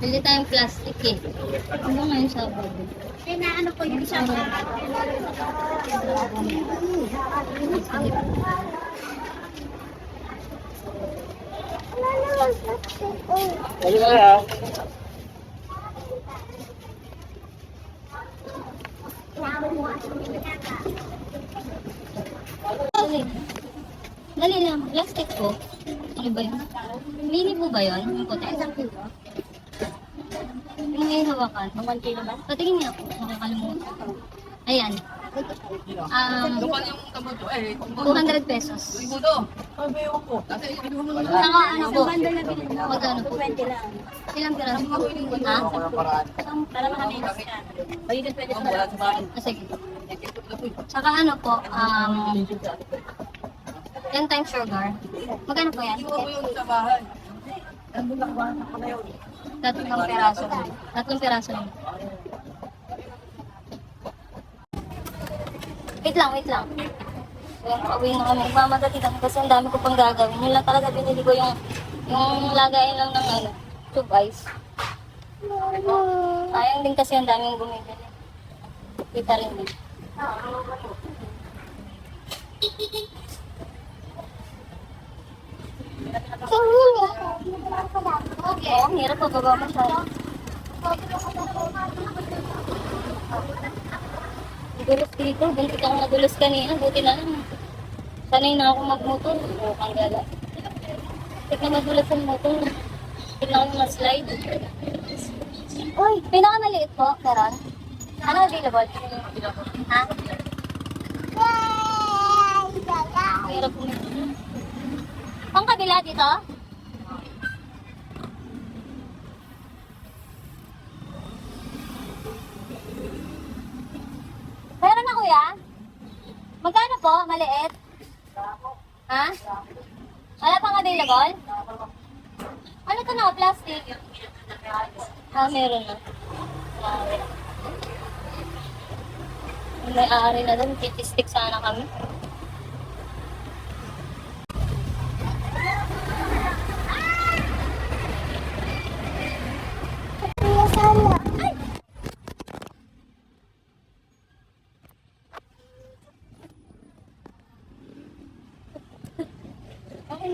Bili tayong plastic eh. Ano ngayon Sabado? Eh, na ano po yung Sabado? Ano ba yan? Ah? Dali lang, plastic po. Ano ba yun? Mini po ba yun? Yung puti? Yung ngayon hawakan. Maman kilo ba? Patingin niya po. Nakakalimutan. Ayan. Um, 200 pesos. Saka ano po? Magkano po? 20 lang. Ilang piraso po? Ha? Para makami Ayun din pwede sa Ah, sige. Saka ano po, um, 10 times sugar. Magkano po yan? Tatlong piraso lang. Tatlong piraso lang. Wait lang, wait lang. Ayan, pauwi na kami. Mamadali kami kasi ang dami ko pang gagawin. Yun lang talaga binili ko yung yung lagayin lang ng ano, tube ice. Sayang din kasi ang daming bumibili. Kita rin din. Okay, ang hirap pababa mo siya. Nadulos dito, bunti ako nadulos kanina, buti na lang. Sanay na ako magmotor, o kang gala. Tignan madulas ang motor. Tignan ako ma-slide. Uy, pinakamaliit po, meron. Ano available? Ha? Hirap mo. Ang kabila dito? Meron na kuya? Magkano po? Maliit? Ha? Wala pang available? Ano to na? Plastic? Ah, meron na. May aari na doon. Titistik sana kami. Buti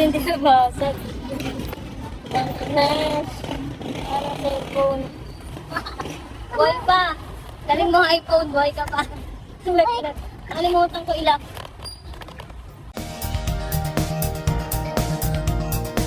hindi nabasag. Nash. Ano cellphone? Boy pa. Galing mo iPhone, boy ka pa. Nalimutan ko ilak.